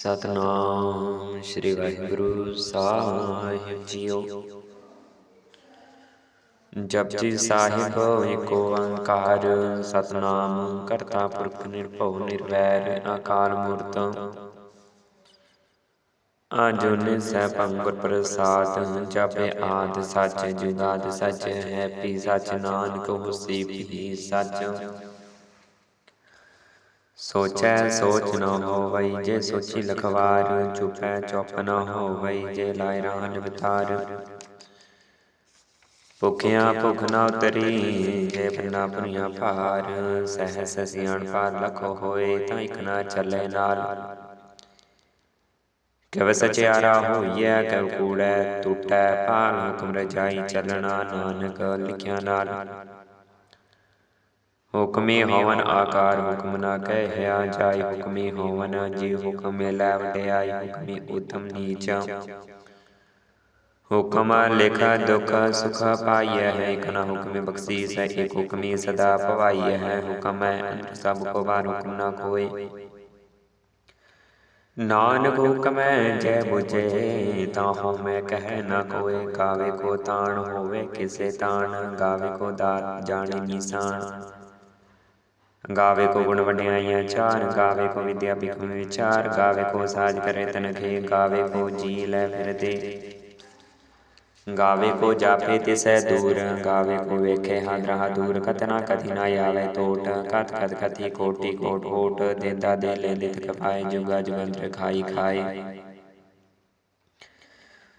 ਸਤਨਾਮ ਸ੍ਰੀ ਵਾਹਿਗੁਰੂ ਸਾਹਿਬ ਜੀਓ। ਜਪਜੀ ਸਾਹਿਬ, ਏਕ ਓੰਕਾਰ ਸਤਨਾਮ ਕਰਤਾ ਪੁਰਖ ਨਿਰਭਉ ਨਿਰਵੈਰ ਅਕਾਲ ਮੂਰਤ। ਆਜੁਨ ਸੈਭੰ ਗੁਰ ਪ੍ਰਸਾਦ, ਜਪੇ ਆਦ ਸੱਚ, ਜੁਗਾਦ ਸੱਚ ਹੈ ਪੀ ਸੱਚ, ਨਾਨਕ ਹੋਸੀ ਵੀ ਸੱਚ। ਸੋਚੈ, ਸੋਚ ਨ ਹੋਵਈ ਜੇ ਸੋਚੀ ਲਖਵਾਰ, ਚੁਪੈ, ਚੁਪ ਨ ਹੋਵਈ ਜੇ ਲਾਇ ਰਾਹ ਨਿਵਤਾਰ ਭੁਖਿਆ ਭੁਖ ਨ ਉਤਰੀ ਜੇ ਬੰਨਾ ਪੁਨੀਆ ਭਾਰ, ਸਹਿਸ ਸਿਆਣ ਪਾਰ ਲਖੋ ਹੋਏ ਤਾਂ ਇਕ ਨਾ ਚੱਲੇ ਨਾਲ। ਕਵ ਸਚਿਆਰਾ ਹੋਈਐ, ਕਵ ਕੂੜੈ ਟੁੱਟੈ ਭਾਲ ਹੁਕਮ ਰਜਾਈ ਚੱਲਣਾ ਨਾਨਕ ਲਿਖਿਆ ਨਾਲ। ਹੁਕਮੀ ਹੋਵਨ ਆਕਾਰ ਹੁਕਮ ਨਾ ਕਹਿਆ ਜਾਈ ਹੁਕਮੀ ਹੋਵਨ ਜੀ ਹੁਕਮ ਲੈ ਵਡਿਆਈ ਹੁਕਮੀ ਉਤਮ ਨੀਚ ਹੁਕਮ ਲਿਖਾ ਦੁਖ ਸੁਖ ਪਾਈਐ ਹੈ ਇਕ ਨਾ ਹੁਕਮੇ ਬਖਸ਼ੀਸ ਹੈ ਇਕ ਹੁਕਮੀ ਸਦਾ ਭਵਾਈਐ ਹੈ ਹੁਕਮ ਹੈ ਸਭ ਕੋ ਬਾਰ ਹੁਕਮ ਨਾ ਕੋਏ ਨਾਨਕ ਹੁਕਮੈ ਜੈ ਬੁਝੇ ਤਾਂ ਹੋ ਮੈਂ ਕਹਿ ਨਾ ਕੋਏ ਗਾਵੇ ਕੋ ਤਾਣ ਹੋਵੇ ਕਿਸੇ ਤਾਣ ਗਾਵੇ ਕੋ ਦਾਤ ਜਾਣੇ ਨਿਸ਼ਾਨ ਗਾਵੇ ਕੋ ਗੁਣ ਵਡਿਆਈਆਂ ਚਾਰ ਗਾਵੇ ਕੋ ਵਿਦਿਆ ਬਿਖਮ ਵਿਚਾਰ ਗਾਵੇ ਕੋ ਸਾਜ ਕਰੇ ਤਨਖੇ ਗਾਵੇ ਕੋ ਜੀ ਲੈ ਫਿਰਦੇ ਗਾਵੇ ਕੋ ਜਾਪੇ ਤਿਸੈ ਦੂਰ ਗਾਵੇ ਕੋ ਵੇਖੇ ਹਾਦਰਾ ਦੂਰ ਕਤਨਾ ਕਥੀ ਨਾ ਆਵੇ ਟੋਟ ਕਤ ਕਤ ਕਥੀ ਕੋਟੀ ਕੋਟ ਓਟ ਦੇਦਾ ਦੇ ਲੈ ਲਿਤ ਕਪਾਏ ਜੁਗਾ ਜੁਗੰਤਰ ਖਾਈ ਖਾਏ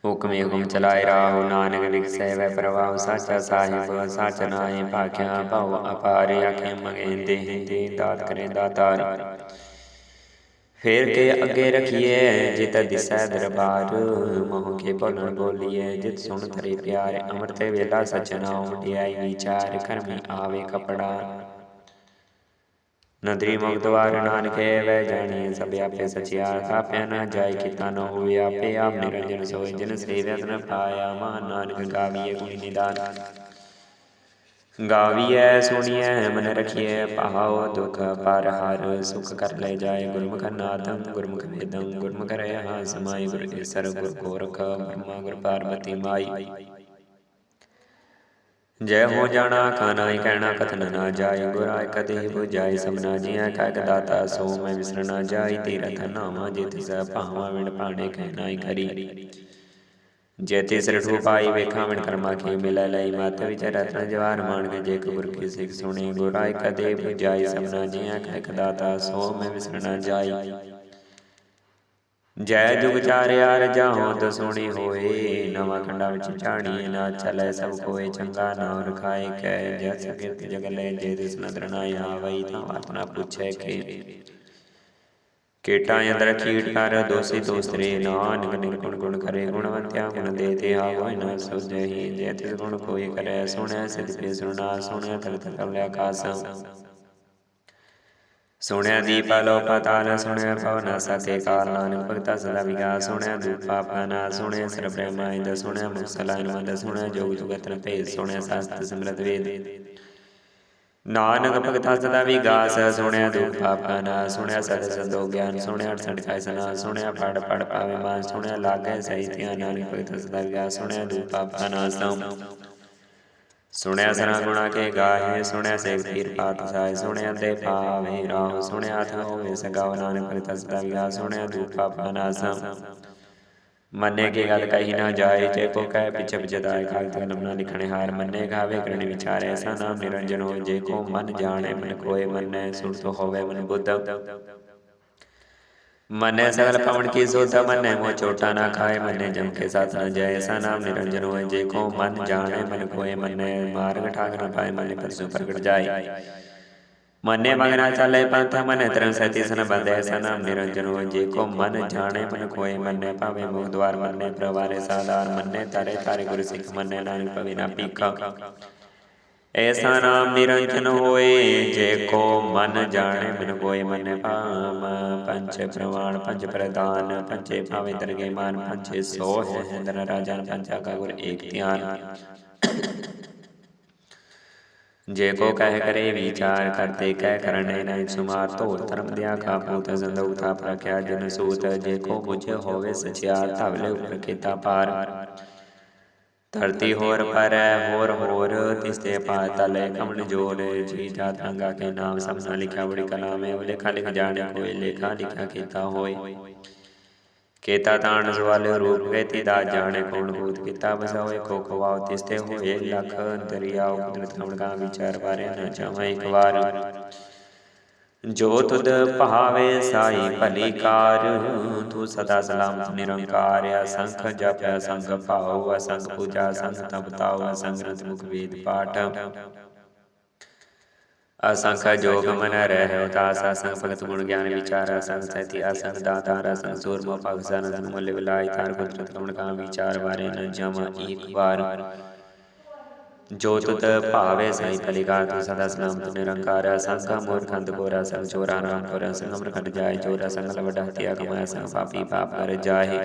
ਹੁਕਮੇ ਹੁਕਮ ਚਲਾਏ ਰਾਹੁ, ਨਾਨਕ ਵਿਖਸੈ ਵੈ ਪ੍ਰਵਾਹ ਸਾਚਾ ਸਾਹਿਬ, ਸਾਚ ਨਾਏ ਭਾਖਿਆ ਭਉ, ਅਪਾਰ ਆਖੇ ਮਗੇ ਦੇਹ ਦਾਤ ਕਰੇ ਦਾਤਾਰ। ਫੇਰ ਕੇ ਅੱਗੇ ਰਖੀਏ ਜਿਤ ਦਿਸੈ ਦਰਬਾਰ, ਮੋਹ ਕੇ ਬੋਲਣ ਬੋਲੀਏ ਜਿਤ ਸੁਣ ਤਰੇ ਪਿਆਰ, ਅੰਮ੍ਰਿਤ ਵੇਲਾ ਸਚਨਾ ਵਡਿਆਈ ਵਿਚਾਰ, ਕਰਮੀ ਆਵੇ ਕਪੜਾ। ਨਦਰੀ ਮੁਕਤਵਾਰ ਨਾਨਕੇ ਵੈ ਜਾਣੀਏ ਸਭ ਆਪੇ ਸਚਿਆਰ ਥਾਪਿਆ ਨਾ ਜਾਇ ਕੀਤਾ ਨ ਹੋਵੇ ਆਪੇ ਆਪ ਨਿਰੰਜਨ ਸੋਇ ਜਿਨ ਸੇਵਿਆ ਤਨ ਪਾਇਆ ਮਨ ਨਾਨਕ ਗਾਵੀਏ ਗੁਣੀ ਨਿਦਾਨ। ਗਾਵੀਐ ਸੁਣੀਐ ਮਨ ਰਖੀਐ ਪਾਉ ਦੁਖ ਪਰ ਹਰ ਸੁਖ ਕਰ ਲੈ ਜਾਏ ਗੁਰਮੁਖ ਨਾਦੰ ਗੁਰਮੁਖ ਵੇਦੰ ਗੁਰਮੁਖ ਰਹਿ ਸਮਾਈ ਗੁਰ ਈਸਰ ਗੁਰ ਗੋਰਖ ਬ੍ਰਹਮਾ ਗੁਰ ਪਾਰਵਤੀ ਮਾਈ। ਜੈ ਹੋ ਜਾਣਾ ਖਾਨਾ ਹੀ ਕਹਿਣਾ ਕਥਨ ਨਾ ਜਾਏ ਗੁਰਾਇ ਕਦੇ 부ਜਾਈ। ਸਭਨਾ ਜੀਐ ਕਹਿ ਦਾਤਾ ਸੋ ਮੈਂ ਵਿਸਰਨਾ ਜਾਈ। ਤੀਰਥ ਨਾਮਾ ਜੇ ਤਿਸ ਭਾਵਾ ਵਿਣ ਪਾਣੇ ਕਹਿਣਾ ਹੀ ਕਰੀ ਜੇ ਤਿਸ ਰਠੂ ਪਾਈ ਵੇਖਾਂ ਵਿਣ ਕਰਮਾ ਕੀ ਮਿਲੈ ਲਈ ਮਤ ਵਿਚ ਰਤਨ ਜਵਾਰ ਮਾਨ ਕੇ ਜੇ ਕਬੁਰ ਕੀ ਸਿੱਖ ਸੁਣੀ। ਗੁਰਾਇ ਕਦੇ 부ਜਾਈ ਸਭਨਾ ਜੀਐ ਕਹਿ ਦਾਤਾ ਸੋ ਮੈਂ ਵਿਸਰਨਾ ਜਾਈ। ਜੈ ਜੁਗ ਚਾਰਿਆ ਰਜਾ ਹੋਤ ਸੁਣੀ ਹੋਏ ਨਵਾਂ ਖੰਡਾ ਵਿੱਚ ਝਾੜੀ ਨਾ ਚਲੇ ਸਭ ਕੋਏ ਚੰਗਾ ਨਾਮ ਰਖਾਏ ਕੈ ਜਸ ਕਿਰਤ ਜਗ ਲੈ ਜੇ ਦਿਸ ਨਦਰ ਨਾ ਆਵਈ ਤਾਂ ਨਾ ਪੁੱਛੇ ਕੇ। ਕੇਟਾ ਅੰਦਰ ਕੀਟ ਕਰ ਦੋਸੀ ਦੋਸਤਰੇ ਨਾਨਕ ਨਿਰਗੁਣ ਗੁਣ ਕਰੇ ਗੁਣਵੰਤਿਆ ਗੁਣ ਦੇ ਤੇ ਆਵੈ ਨਾ ਸੁਝਹੀ ਜੇ ਤਿਸ ਗੁਣ ਕੋਈ ਕਰੇ ਸੁਣੈ ਸਿਧ ਪੇ ਸੁਣਾ ਸੁਣਿਆ ਤਲਤ ਕਵਲਿਆ ਕਾਸ ਸੁਣਿਆ ਦੀਪ ਲੋ ਪਤਾਲ ਸੁਣਿਆ ਪਵਨ ਸਤੇ ਕਾਲ ਨਾਨਕ ਭਗਤਾ ਸਦਾ ਵਿਗਾ ਸੁਣਿਆ ਦੁਖ ਪਾਪ ਨਾ, ਸੁਣਿਆ ਸਰ ਬ੍ਰਹਮਾ ਇੰਦ ਸੁਣਿਆ ਮੁਖ ਮੰਦ ਸੁਣਿਆ ਜੋਗ ਜੁਗਤਨ ਭੇਦ, ਸੁਣਿਆ ਸਾਸਤ ਸਿਮਰਤ ਵੇਦ। ਨਾਨਕ ਭਗਤਾ ਸਦਾ ਵਿਗਾਸ ਸੁਣਿਆ ਦੁਖ ਪਾਪਾ ਨਾ, ਸੁਣਿਆ ਸਦ ਸੰਦੋ ਗਿਆਨ, ਸੁਣਿਆ ਅਠ ਕਾਇ ਸਨਾ ਸੁਣਿਆ ਪੜ ਪੜ ਪਾਵੇ ਮਾਨ, ਸੁਣਿਆ ਲਾਗੇ ਸਹੀ ਧਿਆਨ, ਨਾਨਕ ਭਗਤਾ ਸਦਾ ਵਿਗਾਸ ਸੁਣਿਆ ਦੁਖ ਪਾਪਾ ਨਾ ਸਮ ਸੁਣਿਆ ਸਰਾ ਗੁਣਾ ਕੇ ਗਾਹੇ, ਸੁਣਿਆ ਸੇਖ ਪੀਰ ਪਾਤ ਸੁਣਿਆ ਤੇ ਪਾਵੇ ਰਾਹ ਸੁਣਿਆ ਥ ਹੋਵੇ ਸਗਾਵ ਨਾਨਕ ਪ੍ਰਤਿ ਸਦਾ ਵਿਗਾ ਸੁਣਿਆ ਦੂਪ ਪਾਪਾ ਮੰਨੇ ਕੀ ਗੱਲ ਕਹੀ ਨਾ ਜਾਏ, ਜੇ ਕੋ ਕਹਿ ਪਿਛੇ ਪਿਛਦਾਇ ਖਾਲਤ ਕਲਮ ਨਾ ਲਿਖਣੇ ਹਾਰ, ਮੰਨੇ ਗਾਵੇ ਕਰਨੀ ਵਿਚਾਰ ਐਸਾ ਨਾਮ ਨਿਰੰਜਨ ਹੋ ਜੇ ਕੋ ਮਨ ਜਾਣੇ, ਮਨ ਕੋਏ ਮੰਨੇ ਸੁਰਤ ਹੋਵੇ ਮਨ ਬੁੱਧ। મને સગલ પાવન કી સોતા મને મો ચોટા ના ખાય મને જમ કે સાથ ન જાય એસા નામ નિરંજન હોય જે કો મન જાણે મન કોઈ મને માર્ગ ઠાક ન પાય મને પરસુ પ્રગટ જાય મને મગના ચાલે પંથ મને ત્રણ સતીસન બંધે એસા નામ નિરંજન હોય જે કો મન જાણે મન કોઈ મને પાવે મો દ્વાર મને પ્રવારે સાદાર મને તારે તારે ગુરુ શીખ મને નાનક પવિના પીખ ਐਸਾ ਨਾਮ ਨਿਰੰਜਨ ਹੋਏ, ਜੇ ਕੋ ਮਨ ਜਾਣੇ ਮਨ ਕੋਇ ਮਨ ਭਾਮ। ਪੰਚ ਪ੍ਰਮਾਣ ਪੰਜ ਪ੍ਰਦਾਨ ਪੰਚੇ ਭਾਵੇਂ ਦਰਗੇ ਮਾਨ ਪੰਚੇ ਸੋ ਹੈ ਹਿੰਦਨ ਰਾਜਨ ਪੰਚਾ ਕਾ ਗੁਰ ਏਕ ਧਿਆਨ। ਜੇ ਕੋ ਕਹਿ ਕਰੇ, ਵਿਚਾਰ ਕਰਤੇ ਕਹਿ ਕਰਨੇ ਨਹੀਂ ਸੁਮਾਰ ਧੋ ਧਰਮ ਦਿਆ ਕਾ ਪੂਤ ਸੰਦਉ ਥਾ ਪ੍ਰਖਿਆ ਜਨ ਸੂਤ। ਜੇ ਕੋ ਬੁਝੇ ਹੋਵੇ ਸਚਿਆਰ ਧਵਲੇ ਉਪਰ ਕੀਤਾ ਪਾਰ। ਧਰਤੀ ਹੋਰ ਪਰ ਹੋਰ ਹੋਰ, ਤਿਸਤੇ ਪਾਤਲੇ ਕਮਣ ਜੋਰ ਜੀ ਜਾਤ ਰੰਗਾ ਕੇ ਨਾਮ ਸਭਨਾ ਲਿਖਿਆ ਬੜੀ ਕਲਾਮੇ ਉਹ ਲੇਖਾ ਲਿਖ ਜਾਣੇ ਕੋਈ, ਲੇਖਾ ਲਿਖਿਆ ਕੀਤਾ ਹੋਏ। ਕੇਤਾ ਤਾਣ ਜਵਾਲੇ ਰੂਪ ਵੇਤੀ ਦਾ ਜਾਣੇ ਕੌਣ ਭੂਤ, ਕੀਤਾ ਬਸਾਵੇ ਕੋ ਖਵਾਉ, ਤਿਸਤੇ ਹੋਏ ਲਖ ਦਰਿਆ ਕੁਦਰਤ ਕਮਣ ਕਾ ਵਿਚਾਰ ਬਾਰੇ ਨਾ ਚਾਹਾਂ ਇੱਕ ਵਾਰ। ਜੋ ਤੁਧ ਭਾਵੇ ਸਾਈ ਭਲੀ ਕਾਰ ਤੂੰ ਸਦਾ ਸਲਾਮਤ ਨਿਰੰਕਾਰ ਅਸੰਖ ਜਪ ਅਸੰਖ ਭਾਉ ਅਸੰਖ ਪੂਜਾ ਅਸੰਖ ਤਪ ਤਾਉ ਅਸੰਖ ਗ੍ਰੰਥ ਮੁਖ ਵੇਦ ਪਾਠ। ਅਸੰਖ ਜੋਗ ਮਨ ਰਹਿ ਉਦਾਸ ਅਸੰਖ ਭਗਤ ਗੁਣ ਗਿਆਨ ਵਿਚਾਰ ਅਸੰਖ ਸਤੀ ਅਸੰਖ ਦਾਤਾਰ ਅਸੰਖ ਸੂਰਮਾ ਭਗਸਨ ਧਨ ਮੁੱਲ ਵਿਲਾਈ ਤਾਰ ਕੁਦਰਤ ਕਮਣ ਕਾ ਵਿਚਾਰ ਬਾਰੇ ਨ ਜਮ ਇੱਕ ਵਾਰ। ਜੋ ਭਾਵੇ ਸਾਈ ਕਲਿਕਾਰ ਤੂੰ ਸਦਾ ਸਲਾਮਤ ਨਿਰੰਕਾਰ ਸੰਘਾ ਮੂਰਖੰਦ ਗੋਰਾ ਸੰਗ ਚੋਰਾ ਨਾਮ ਕੋਰਾ ਸੰਗ ਅਮਰ ਜਾਏ, ਚੋਰਾ ਸੰਗ ਲਵਡਾ ਹਤਿਆ ਕਮਾਇਆ ਸੰਗ ਪਾਪੀ ਪਾਪ ਕਰ ਜਾਏ।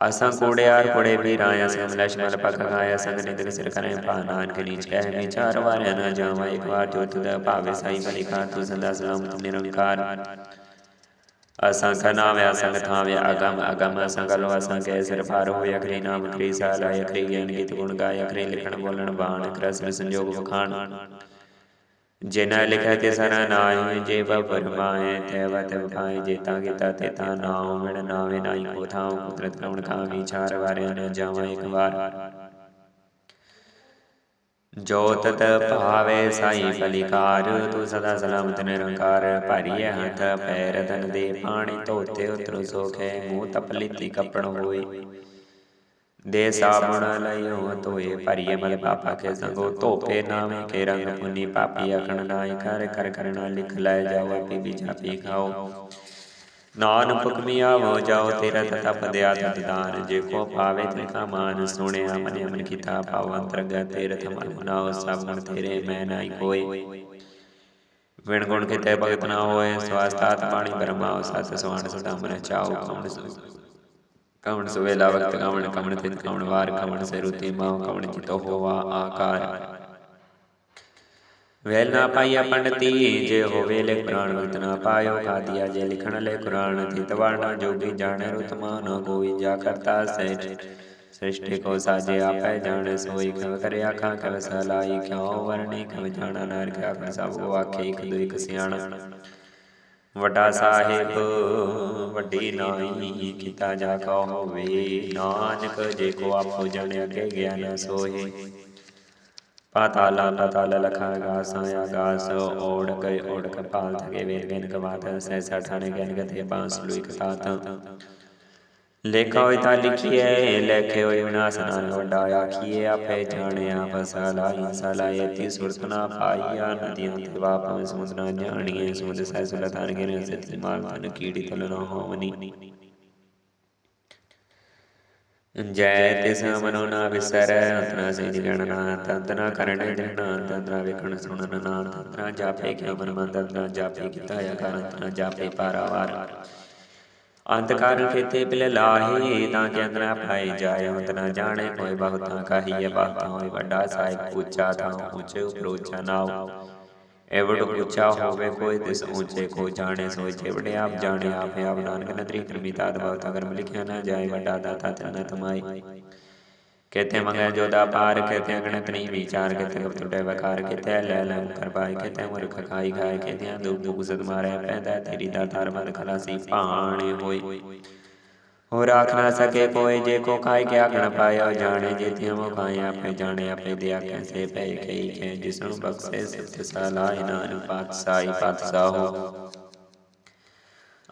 ਅਸਾਂ ਕੋੜਿਆਰ ਕੋੜੇ ਵੀ ਰਾਇਆ ਸੰਗ ਲక్ష్ਮਣ ਪਖ ਗਾਇਆ, ਸੰਗ ਨਿਦਰ ਸਿਰ ਕਰੇ ਪਾ ਨਾਨਕ ਨੀਚ ਕਹਿ ਵਿਚਾਰ ਵਾਰਿਆ ਨਾ ਜਾਵਾ, ਇੱਕ ਵਾਰ ਜੋ ਤੁਤ ਭਾਵੇ ਸਾਈ ਕਲਿਕਾਰ ਤੂੰ ਸਦਾ ਸਲਾਮਤ ਨਿਰੰਕਾਰ। ਅਸੰਖ ਨਾਮ ਅਸੰਖ ਥਾਮ ਅਗਮ ਅਗਮ ਅਸੰਖ ਲੋ ਅਸੰਖ ਸਿਰ ਭਾਰ ਹੋਇ ਅਖਰੀ ਨਾਮ ਕਰੀ ਸਾਲ ਅਖਰੀ ਗਿਆਨ ਗੀਤ ਗੁਣ ਗਾਇ ਅਖਰੀ ਲਿਖਣ ਬੋਲਣ ਬਾਣ ਕਰਸ ਸੰਜੋਗ ਵਖਾਣ। ਜਿਨਾ ਲਿਖਿਆ ਤੇ ਸਰਾ ਨਾਇ ਜੇ ਬਰਮਾਏ ਤੇ ਵਤ ਭਾਏ ਜੇਤਾ ਕੀਤਾ ਤੇ ਤਾ ਨਾਉ, ਮਿਣ ਨਾਵੇ ਨਾਈ ਕੋ ਥਾਉ ਕੁਦਰਤ ਕਉਣ ਕਾ ਵਿਚਾਰ ਵਾਰਿਆ ਨ ਜਾਵਾ ਇੱਕ ਵਾਰ। ਜੋ ਤਤ ਭਾਵੇ ਸਾਈ ਫਲਿਕਾਰ ਤੂੰ ਸਦਾ ਸਲਾਮਤ ਨਿਰੰਕਾਰ, ਭਰੀਏ ਹੱਥ ਪੈਰ ਤਨ ਦੇ ਪਾਣੀ, ਧੋਤੇ ਉਤਰ ਸੋਖੇ, ਮੂੰਹ ਤਪਲੀਤੀ ਕੱਪੜ ਹੋਏ। ਦੇ ਸਾਬਣ ਲਇਓ ਧੋਏ, ਭਰੀਏ ਮਲ ਪਾਪਾ ਕੇ ਸੰਗੋ ਧੋਪੇ ਨਾਵੇਂ ਕੇ ਰੰਗ ਪੁਨੀ ਪਾਪੀ ਅਖਣ ਨਾਈ ਕਰ ਕਰ ਕਰਨਾ ਲਿਖ ਲੈ ਜਾਓ ਪੀ ਬੀ ਜਾਪੀ ਖਾਓ। ਨਾਨਕ ਹੁਕਮੀ ਆਵੋ ਜਾਓ ਤੇਰਾ ਤਪ ਦਿਆ ਤਦਾਨ ਜੇ ਕੋ ਪਾਵੇ ਤਿਕਾ ਮਾਨ, ਸੁਣਿਆ ਮਨੇ ਮਨ ਕੀਤਾ ਪਾਵ ਅੰਤਰਗਤ ਤੇਰੇ ਥਮਨ ਨਾਉ, ਸਭ ਗੁਣ ਤੇਰੇ, ਮੈਂ ਨਾਈ ਕੋਈ ਵਿਣ ਗੁਣ ਕਿਤੇ ਭਗਤ ਨਾ ਹੋਏ, ਸਵਾਸਤਾਤ ਬਾਣੀ ਬਰਮਾਉ ਸਤ ਸਵਾਣ ਸਦਾ ਮਨ ਚਾਉ, ਕਮਣ ਸੁ ਕਮਣ ਸੁਵੇਲਾ ਵਕਤ ਕਮਣ ਕਮਣ ਤਿਨ, ਕਮਣ ਵਾਰ, ਕਮਣ ਸੇ ਰੁਤੀ ਮਾਉ, ਕਮਣ ਚਿਤੋ ਹੋਵਾ ਆਕਾਰ। ਵੈਲ ਨਾ ਪਾਈਆ ਪੰਡਤੀ, ਜੇ ਹੋਵੇ ਲਿਖ ਪ੍ਰਾਣ ਵਕਤ ਨਾ ਪਾਇਓ ਕਾਦੀਆ ਜੇ ਲਿਖਣ ਲੈ ਕੁਰਾਨ ਤਿਤ ਵਰਣਾ ਜੋਗੀ ਜਾਣੇ ਰਤਮਾ ਨ ਕੋਈ ਜਾ ਕਰਤਾ ਸਹਿਜ। ਸ੍ਰਿਸ਼ਟੀ ਕੋ ਸਾਜੇ ਆਪੈ ਜਾਣੇ, ਸੋਈ ਕਵ ਕਰਿ ਆਖਾਂ ਕਵ ਸਲਾਈ, ਕਿਉ ਵਰਣੀ ਕਵ ਜਾਣਾ ਨਾਨਕ ਆਖਣ ਸਭ ਕੋ ਆਖੇ ਇਕ ਦੁਇ ਇਕ ਸਿਆਣਾ। ਵੱਡਾ ਸਾਹਿਬ, ਵੱਡੀ ਨਾਈ ਕੀਤਾ ਜਾ ਕੋ ਹੋਵੇ, ਨਾਨਕ ਜੇ ਕੋ ਆਪੋ ਜਣ, ਅਗੇ ਗਿਆਨ ਸੋਹੇ। ਪਾਤਾਲਾ ਪਾਤਾਲ ਲਖਾ ਗਾਸ ਆਗਾਸ ਓੜ ਗਏ ਓੜ ਕਪਾਲ ਥਗੇ ਵੇਦ ਵੇਨ ਗਵਾਤ ਸਹਿ ਠਾਣੇ ਗਿਆਨ ਗਤੇ ਬਾਂਸ ਲੁਈ ਕਤਾਤ ਲੇਖਾ ਹੋਇ ਤਾਂ ਲਿਖੀਏ ਲੇਖੇ ਹੋਇ ਵਿਨਾਸ਼ ਨਾਨ ਆਖੀਏ ਆਪੇ ਜਾਣਿਆ ਫਸਲਾ ਇੰਸਾ ਤੀ ਸੁਰਤ ਨਾ ਪਾਈਆ, ਨਦੀਆਂ ਤੇ ਵਾਪਾਂ ਸਮੁੰਦ ਨਾ ਜਾਣੀਏ ਸਮੁੰਦ ਸਹਿ ਸੁਲਤਾਨ ਗਿਰੇ ਸਿਤ ਮਾਲ ਤਨ ਕੀੜੀ ਤਲ ਨਾ ਹੋਵਨੀ। ਜੈ ਤਿਸ ਮਨੋ ਨਾ ਵਿਸਰੈ ਅੰਤਨਾ ਸੇ ਜਗਣਨਾ ਤੰਤਨਾ ਕਰਣ ਜਨਾ ਤੰਤਨਾ ਵੇਖਣ ਸੁਣਨ ਨਾ ਤੰਤਨਾ ਜਾਪੇ ਕਿਉ ਮਨ ਮੰਤਨਾ ਜਾਪੇ ਕੀਤਾ ਆਕਾਰ ਅੰਤਨਾ ਜਾਪੇ ਪਾਰਾਵਾਰ। ਅੰਤਕਾਰ ਖੇਤੇ ਪਿਲ ਲਾਹੀ, ਤਾਂ ਕੇ ਅੰਦਰ ਪਾਈ ਜਾਏ ਅੰਤ ਨਾ ਜਾਣੇ ਕੋਈ ਬਹੁਤਾ ਕਹੀਏ ਬਹੁਤਾ ਹੋਏ ਵੱਡਾ ਸਾਹਿਬ ਉੱਚਾ ਥਾਂ ਉੱਚੇ ਉਪਰ ਨਾਉ। ਐਵੜ ਉੱਚਾ ਹੋਵੇ ਕੋਈ ਤਿਸ ਉੱਚੇ ਕੋ ਜਾਣੇ ਸੋਈ ਚੇਵੜੇ ਆਪ ਜਾਣੇ ਆਪੇ ਆਪ ਨਾਨਕ ਨਦਰੀ ਕਰਮੀ ਤਾਦ ਬਹੁਤਾ ਕਰਮ ਲਿਖਿਆ ਨਾ ਜਾਏ ਵੱਡਾ ਦਾਤਾ ਤਿਨ ਤਮਾਈ। ਕਹਤੇ ਮੰਗੈ ਜੋਦਾ ਪਾਰ ਕਹਤੇ ਅਗਣਤ ਨਹੀਂ ਵਿਚਾਰ ਕਹਤੇ ਕਬ ਟੁਟੇ ਵਕਾਰ ਕਹਤੇ ਲੈ ਲੈ ਕਰ ਪਾਈ ਕਹਤੇ ਮੁਰਖ ਖਾਈ ਖਾਏ ਕਹਤੇ ਦੁਖ ਦੁਖ ਸਦ ਮਾਰੇ ਪੈਦਾ ਤੇਰੀ ਦਾਤਾਰ ਮਨ ਖਲਾਸੀ ਭਾਣੇ ਹੋਈ। ਹੋ ਰਾਖ ਨਾ ਸਕੇ ਕੋਈ ਜੇ ਕੋ ਖਾਇ ਕੇ ਆਖਣ ਪਾਇਓ ਜਾਣੇ ਜੇ ਤਿਉ ਮੋ ਖਾਏ, ਆਪੇ ਜਾਣੇ, ਆਪੇ ਦਿਆ ਕੈਸੇ ਪੈ ਕਈ ਕੇ, ਜਿਸਨੂੰ ਬਖਸ਼ੇ ਸਿਫਤ ਸਲਾਹ ਨਾਨੂ ਪਾਤਸ਼ਾਹੀ, ਪਾਤਸ਼ਾਹੋ।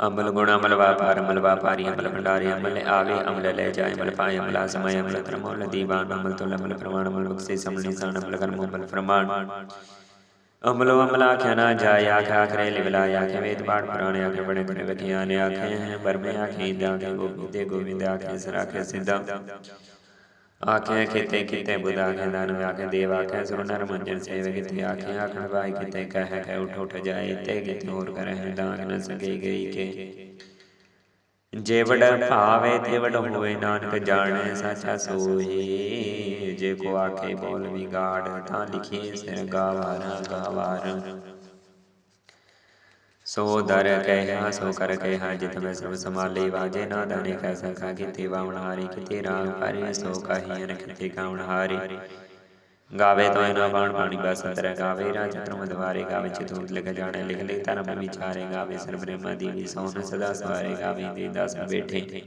ਅਮਲ ਗੁਣ, ਅਮਲ ਵਾਪਾਰ, ਅਮਲ ਵਾਪਾਰੀ, ਅਮਲ ਭੰਡਾਰੀ, ਅਮਲ ਆਵੇ, ਅਮਲ ਲੈ ਜਾਏ, ਅਮਲ ਪਾਏ, ਅਮਲ ਸਮੈ ਅਮਲ ਤਰਮੋਲ ਦੀਵਾਨ, ਅਮਲ ਤੁਲ ਅਮਲ ਪ੍ਰਮਾਣ ਅਮਲ ਬਖਸ਼ੇ ਸਮਣੀ ਸਾਨ ਅਮਲ ਕਰਮ, ਅਮਲ ਪ੍ਰਮਾਣ ਅਮਲੋ ਅਮਲਾ ਆਖਿਆ ਨਾ ਜਾਇ, ਆਖਿਆ ਆਖਰੇ ਲਿਵਲਾ, ਆਖਿਆ ਵੇਦ ਪਾਠ ਪੁਰਾਣੇ, ਆਖੇ ਬੜੇ ਬੜੇ ਵਿਗਿਆਨ ਆਖੇ ਹੈ ਬਰਮੇ ਆਖੇ ਇੰਦਾ ਆਖੇ ਗੋਬਿੰਦੇ ਗੋਬਿੰਦ, ਆਖੇ ਸਰ, ਆਖੇ ਸਿੱਧਾ। ਆਖੇ ਕਿਤੇ ਕਿਤੇ ਬੁਧਾ, ਆਖੇ ਦਾਨ ਆਖੇ ਦੇਵ, ਆਖੇ ਸੁਰ ਨਰ ਮੰਜਨ ਸੇਵ ਕਿਤੇ ਆਖੇ ਆਖਣ ਭਾਈ ਕਿਤੇ ਕਹਿ ਕਹਿ ਉਠ ਉਠ ਜਾਏ ਤੇ ਕਿਤੇ ਹੋਰ ਕਰੇ ਦਾਨ ਨ ਸਕੇ, ਗਈ ਕੇ। ਜੇ ਵਡ ਭਾਵੇ ਤੇ ਵਡ ਹੋਏ ਨਾਨਕ ਜਾਣੈ ਸਾਚਾ ਸੋਈ ਜੇ ਕੋ ਆਖੇ ਬੋਲ ਵਿਗਾੜ ਤਾਂ ਲਿਖੇ ਸਿਰ ਗਾਵਾਰ ਗਾਵਾਰ। ਸੋ ਦਰ ਕਹਿਆ ਸੋ ਕਰ ਕਹਿਆ ਜਿਤ ਮੈਂ ਸਭ ਸਮਾਲੇ ਵਾਜੇ ਨਾ ਦਾਨੇ ਕੈ ਸੰਖਾ ਕੀਤੇ ਵਾਵਣ ਹਾਰੀ ਕਿਤੇ ਰਾਗ ਪਰੇ ਸੋ ਕਹੀ ਅਨ ਕਿਤੇ ਕਾਵਣ ਹਾਰੀ। ਗਾਵੇ ਤੋਇ ਨਾ ਬਾਣ ਪਾਣੀ ਬਸ ਅੰਦਰ ਗਾਵੇ ਰਾਜ ਧਰਮ ਦਵਾਰੇ ਗਾਵੇ ਚਤੁਰ ਲਿਖ ਜਾਣੇ ਲਿਖ ਲੈ ਧਰਮ ਵਿਚਾਰੇ ਗਾਵੇ ਸਰ ਬ੍ਰਹਮਾ ਦੇਵੀ ਸੋਨ ਸਦਾ ਸਵਾਰੇ ਗਾਵੇ ਦੇ ਦਸ ਬੈਠੇ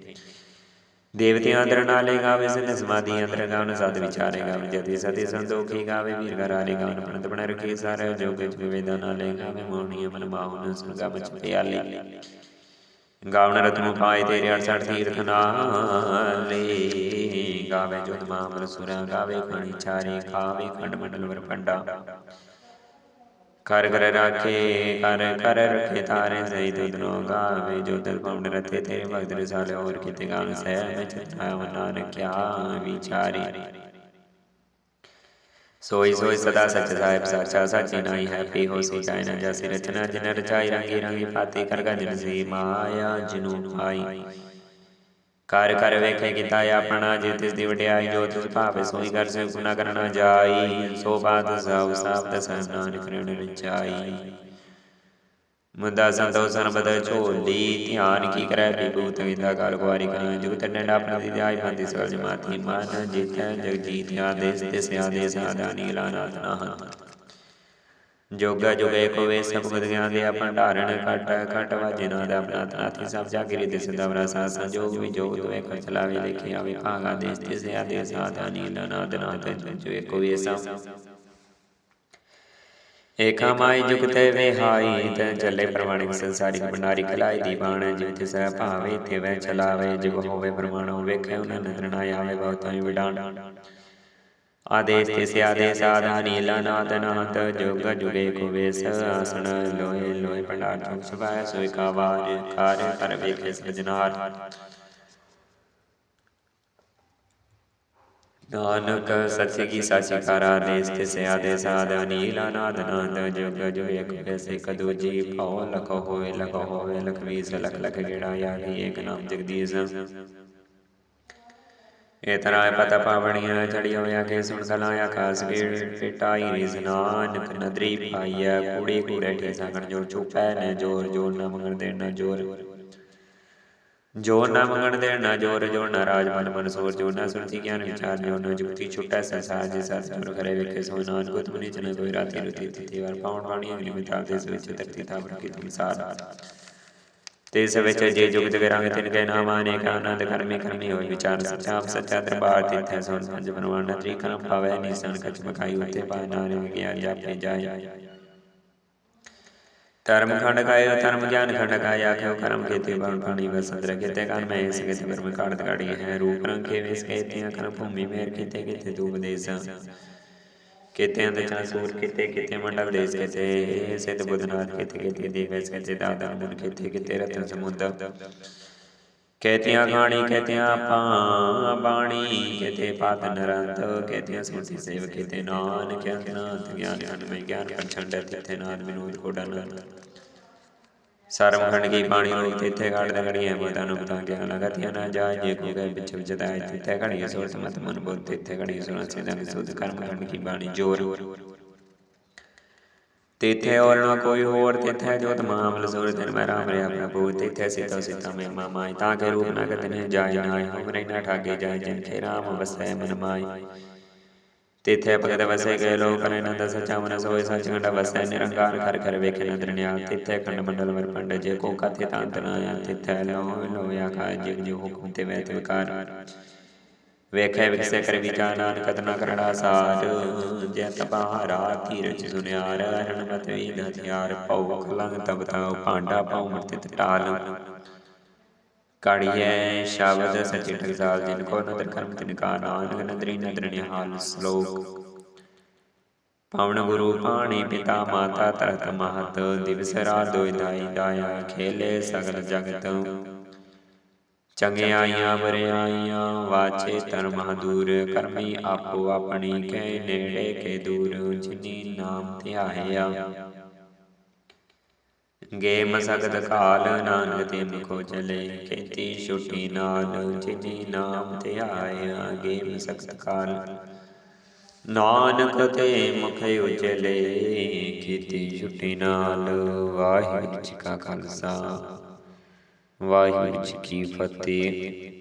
ਦੇਵਤਿਆਂ ਅੰਦਰ ਨਾਲੇ ਗਾਵੇ ਸਿਨ ਸਮਾਧੀ ਅੰਦਰ ਗਾਵਨ ਸਦ ਵਿਚਾਰੇ ਗਾਵੇ ਜਤੀ ਸਤੀ ਸੰਦੋਖੀ ਗਾਵੇ ਵੀਰ ਘਰਾਰੇ ਗਾਵਨ ਪੰਤ ਬਣ ਰਖੇ ਸਾਰੇ ਜੋਗ ਜੁਗ ਵੇਦਾਂ ਨਾਲੇ ਗਾਵੇ ਮੋਹਣੀ ਮਨ ਮਾਹੁਨ ਸੁਗਾ ਬਚ ਪਿਆਲੇ ਗਾਵਨ ਰਤਨ ਪਾਏ ਤੇਰੇ 68 ਤੀਰਥ ਨਾਲੇ ਗਾਵੇ ਜੁਦ ਮਾਮਰ ਸੁਰਾ ਗਾਵੇ, ਖਣੀ ਚਾਰੇ ਖਾਵੇ, ਖੰਡ ਮੰਡਲ ਵਰ ਪੰਡਾ ਕਰ ਕਰ ਰਾਖੇ ਕਰ ਕਰ ਰਖੇ ਤਾਰੇ, ਸਹੀ ਤੁਧਨੋ ਗਾਵੇ, ਜੋ ਦਿਲ ਪਵਨ ਰਤੇ ਤੇਰੇ ਭਗਤ ਰਸਾਲੇ, ਹੋਰ ਕਿਤੇ ਗਾਨ ਸਹਿ ਮੈਂ ਚਿਤਾਇਆ ਨਾਨਕ ਕਿਆ ਵਿਚਾਰੀ ਸੋਈ ਸੋਈ ਸਦਾ ਸਚ ਸਾਹਿਬ, ਸਾਚਾ ਸਾਚੀ ਨਾਈ ਹੈ ਪੀ ਹੋ ਸੀ ਜਾਇ ਨ ਜੈਸੀ ਰਚਨਾ ਜਿਨ ਰਚਾਈ, ਰੰਗੀ ਰੰਗੀ ਪਾਤੀ ਕਰ ਗਜਨ ਸੀ ਮਾਇਆ ਜਿਨੂ ਪਾਈ। ਕਰ ਕਰ ਵੇਖੇ ਕੀਤਾ ਆਪਣਾ, ਜੇ ਤਿਸ ਦੀ ਵਡਿਆਈ ਜੋ ਤਿਸ ਭਾਵੇ, ਸੋਈ ਕਰ ਸੇ ਗੁਨਾ ਕਰਨਾ ਜਾਈ। ਸੋ ਬਾਤ ਸਭ ਸਾਬਦ ਸਨਾਨ ਕਰਣ ਵਿਚਾਈ ਮੁੰਦਾ ਸੰਤੋ ਸਰਬਦ ਝੋਲੀ, ਧਿਆਨ ਕੀ ਕਰੈ ਵਿਭੂਤ ਵਿਦਾ ਕਾਲ ਕੁਵਾਰੀ ਕਾ ਜੁਗਤ ਡੰਡਾ ਪ੍ਰਤੀ ਧਿਆਇ ਬੰਦੀ ਸਗਲ ਜਮਾਤੀ ਮਨ ਜਿਤੈ ਜਗ ਆਦੇਸ ਤਿਸ ਆਦੇਸ ਆਦਾਨੀ ਲਾਨਾਥ ਨਾਹੰਤ ਜੋਗਾ ਜੁਗੇ ਕੋਵੇ ਸਭ ਗੁਦ ਗਿਆਨ ਦੇ ਭੰਡਾਰਨ ਘਟ ਘਟ ਵਾਜੇ ਨਾਦ ਆਪਣਾ ਤਨਾਥੀ ਸਭ ਜਾਗਿਰੀ ਦਿਸ ਦਵਰਾ ਸਾ ਸੰਜੋਗ ਵੀ ਜੋਗ ਦੋਏ ਕਰ ਚਲਾਵੇ ਲਿਖੇ ਆਵੇ, ਭਾਗਾ ਦੇਸ ਤਿਸ ਆਦੇਸ ਆਦਾਨੀ ਲਾਨਾਥ ਨਾਥ ਜੋ ਏਕੋ ਵੇਸਾ ਏਕਾ ਮਾਈ ਜੁਗਤੇ ਵਿਹਾਈ, ਤੈ ਚੱਲੇ ਪ੍ਰਮਾਣਿਕ ਸੰਸਾਰਿਕ ਭੰਡਾਰੀ ਖਲਾਈ ਦੀਵਾਨ ਜਿਵ ਤਿਸ ਭਾਵੇ, ਤੇ ਵੈ ਚਲਾਵੇ ਜਿਵ ਹੋਵੇ ਪ੍ਰਮਾਣੋ ਵੇਖੇ, ਉਹਨਾਂ ਨਦਰ ਨਾ ਆਵੇ, ਬਹੁਤਾਂ ਵਿਡਾਣ ਆਦੇਸ ਤਿਸ ਆਦੇਸ ਆਧਾਨੀ ਲਾਨਾਦ ਨਾਦ ਜੁਗ ਜੁਗੇ ਕੋ ਵੇਸ ਆਸਣ ਲੋਏ ਲੋਏ ਭੰਡਾਰ ਚੁਕ ਸੁਭਾਇ ਸੋਇ ਕਾ ਵਾਰ ਕਾਰਿ ਕਰ ਵੇਖੇ ਸਜਨਾਰ ਨਾਨਕ ਸੱਚੇ ਕੀ ਸਾਚੀ ਕਰ ਆਦੇਸ ਤਿਸ ਆਦੇਸ ਆਧਾਨੀ ਲਾਨਾਦ ਨਾਦ ਜੁਗ ਜੁਗੇ ਕੋ ਵੇਸ ਇਕ ਦੂਜੀ, ਭਉ ਲਖ ਹੋਏ, ਲਖ ਹੋਵੇ ਲਖ ਵੀਸ ਲਖ ਲਖ ਗੇੜਾ ਯਾਗੀ ਏਕ ਨਾਮ ਜਗਦੀਸ਼। ਇਹ ਤਰ੍ਹਾਂ ਪਾਵਣੀਆਂ ਚੜੀ ਹੋਇਆ ਕੇ ਸੁਣ ਸਲਾ ਆਕਾਸ ਗੇੜ ਪਿਟਾਈ ਰਿਸ ਨਦਰੀ ਪਾਈਐ ਕੂੜੀ ਕੂੜੇ ਠੇ ਸੰਗਣ ਜੋ ਚੁਪੈ, ਨੇ ਜੋਰ ਜੋਰ ਨਾ ਮੰਗਣ ਦੇ ਨਾ ਜੋਰ। ਜੋਰ ਨਾ ਮੰਗਣ ਦੇ ਨਾ ਜੋਰ ਜੋਰ ਨਾ ਰਾਜ ਮਨ ਮਨ ਸੋਰ ਨਾ ਸੁਣਤੀ ਗਿਆਨ ਵਿਚਾਰ, ਜੋ ਨਾ ਜੁਗਤੀ ਛੁਟੈ, ਸੰਸਾਰ ਜੇ ਸਤ ਜੁਰ ਕਰੇ ਵੇਖੇ ਸੋ ਨਾਨਕ ਤੁਮ ਨੀ ਜਨ ਕੋਈ ਰਾਤੀ ਰੁਤੀ, ਤਿਥੀ ਵਾਰ ਪਾਉਣ ਬਾਣੀ ਅਗਲੀ ਮਿਤਾਲ ਦੇ ਵਿੱਚ ਧਰਤੀ ਥਾਪ ਰਖੀ ਤੁਮ ਸਾਰ ਤਿਸ ਵਿੱਚ ਜੇ ਜੁਗ ਜਗ ਰੰਗ ਤਿਨ ਕੇ ਨਾਮ ਅਨੇਕ ਆਨੰਦ ਕਰਮੀ ਕਰਮੀ ਹੋਇ ਵਿਚਾਰ ਸੱਚਾ ਆਪ ਸੱਚਾ ਦਰਬਾਰ ਤਿਥੈ ਸੁਨ ਪੰਜ ਬਨਵਾਨ ਤ੍ਰੀ ਕਰਮ ਪਾਵੈ ਨਿਸਨ ਕਛ ਬਕਾਈ ਉਤੇ ਪਾਇ ਨਾਨਕ ਗਿਆਨ ਜਾਪੇ ਜਾਏ। ਧਰਮ ਖੰਡ ਕਾਇ ਧਰਮ ਗਿਆਨ ਖੰਡ ਕਾਇ ਆਖਿਓ ਕਰਮ ਕੀਤੇ ਬਣ ਪਾਣੀ ਵਸੰਦਰ ਕੀਤੇ ਕਨ ਮੈਂ ਇਸ ਕਿਤੇ ਬਰਮ ਕਾੜਤ ਕਾੜੀ ਹੈ ਰੂਪ ਰੰਗ ਕੇ ਵਿਸ ਕੀਤੇ ਕਰਮ ਭੂਮੀ ਮੇਰ ਕੀਤੇ ਕੀਤੇ ਤੂ ਉਪਦੇਸ ਕੀਤੇ ਅੰਦ ਚਾ ਸੂਰ ਕੀਤੇ ਕੀਤੇ ਮੰਡਲ ਦੇਸ ਕੀਤੇ, ਸਿੱਧ ਬੁੱਧਨਾਥ ਕੀਤੇ ਕੀਤੇ ਦੇਵਸ ਕੀਤੇ ਦਾਦਾ ਮਨ ਕੀਤੇ ਕੀਤੇ ਰਤਨ ਸਮੁੰਦ ਕਹਤਿਆਂ ਗਾਣੀ ਕਹਤਿਆਂ ਪਾ ਬਾਣੀ, ਕਹਤੇ ਪਾਤ ਨਰੰਤ, ਕਹਤਿਆਂ ਸੁਣਤੀ ਸੇਵ ਕੀਤੇ ਨਾਨਕ ਅੰਤਨਾਥ ਗਿਆਨ ਅਨਮੈ ਗਿਆਨ ਪਛੰਡ ਤਿਥੇ ਨਾਦ ਵਿਨੋਦ ਕੋਡਨ ਸਰਮ ਖੰਡ ਕੀ ਬਾਣੀ ਰੋਗ ਤਿਥੇ ਘੜ ਦਗੜੀ ਹੈ ਮਤਾ ਨੂੰ ਬਤਾ ਗਿਆਨ ਲਗਤਿਆ ਨਾ ਜਾਏ ਜੇ ਕੋ ਗਏ ਪਿਛ ਵਿਚਦਾਇ ਤਿਥੇ ਘੜੀ ਸੋਚ ਮਤ ਮਨ ਬੁੱਧ ਤਿਥੇ ਘੜੀ ਸੁਣ ਸਿਦਨ ਸੁਧ ਕਰਮ ਖੰਡ ਕੀ ਬਾਣੀ ਜੋਰ ਤਿਥੇ ਔਰ ਨਾ ਕੋਈ ਹੋਰ ਤਿਥੇ ਜੋ ਤਮਾਮ ਲਸੂਰ ਤਿਨ ਮੈਂ ਰਾਮ ਰਿਆ ਪ੍ਰਭੂ ਤਿਥੇ ਸਿਤੋ ਸਿਤਾ ਮੈਂ ਮਾਮਾਈ ਤਾਂ ਕੇ ਰੂਪ ਨਾ ਕਤਨੇ ਜਾਇ ਨਾਇ ਹਮਰੇ ਨਾ ਠਾਗੇ ਜਾਇ ਜਿਨ ਕੇ ਰਾਮ ਵਸੈ ਮਨ ਮਾਈ ਤਿਥੇ ਭਗਤ ਵਸੈ ਗਏ ਲੋਕ ਅਨੰਦ ਸਚਾ ਮਨ ਸੋਇ ਸਚ ਖੰਡ ਵਸੈ ਨਿਰੰਕਾਰ ਕਰ ਕਰ ਵੇਖੇ ਨਦਰ ਨਿਆ ਤਿਥੇ ਖੰਡ ਮੰਡਲ ਵਰ ਪੰਡ ਜੇ ਕੋ ਕਥੇ ਤਾਂਤ ਨਾ ਆ ਤਿਥੇ ਲੋ ਲੋ ਆਖਾ ਜਿਗ ਜਿਗ ਹੁਕਮ ਤੇ ਵੈ ਤੇ ਵਿਕਾਰ। ਵੇਖੇ ਵਿਖਸੇ ਕਰ ਵਿਚਾਰ ਨਾਨਕ ਕਤਨਾ ਕਰੜਾ ਸਾਰ। ਜੈ ਤਪਾਰਾ ਧੀਰਜ ਸੁਨਿਆਰ ਹਰਨ ਮਤ ਵੀ ਹਥਿਆਰ ਪਉ ਖਲੰਗ ਤਬ ਤਾਉ ਭਾਂਡਾ ਪਾਉ ਮਰਤਿ ਟਾਲ ਕਾੜੀਐ ਸ਼ਬਦ ਸਚੇ ਟਕਸਾਲ ਜਿਨ ਕੋ ਨਦਰ ਕਰਮ ਤਿਨ ਕਾ ਨਾਨਕ ਨਦਰੀ ਨਦਰ ਨਿਹਾਲ ਸ਼ਲੋਕ। ਪਵਨ ਗੁਰੂ ਪਾਣੀ ਪਿਤਾ ਮਾਤਾ ਤਰਤ ਮਹਤ ਦਿਵਸ ਰਾਤ ਦੋਇ ਦਾਈ ਦਾਇਆ ਖੇਲੇ ਸਗਲ ਜਗਤ। ਚੰਗਿਆਈਆਂ ਬਰਿਆਈਆਂ ਵਾਚੇ ਧਰਮ ਦੂਰ ਕਰਮੀ ਆਪੋ ਆਪਣੀ ਕੈ ਨੇੜੇ ਕੇ ਦੂਰ ਜਿਨੀ ਨਾਮ ਧਿਆਇਆ। ਗੇ ਮਸਕਤ ਕਾਲ ਨਾਨਕ ਤੇ ਮੁਖੋ ਚਲੇ ਕੀਤੀ ਛੁਟੀ ਨਾਲ, ਜਿਨੀ ਨਾਮ ਤੇ ਆਇਆ ਗੇ ਮਸਕਤ ਕਾਲ। ਨਾਨਕ ਤੇ ਮੁਖ ਉਜਲੇ ਕੀਤੀ ਛੁੱਟੀ ਨਾਲ, ਵਾਹਿਗੁਰੂ ਜੀ ਕਾ ਖਾਲਸਾ। ਵਾਹਿਗੁਰੂ ਜੀ ਕੀ ਫਤਿਹ।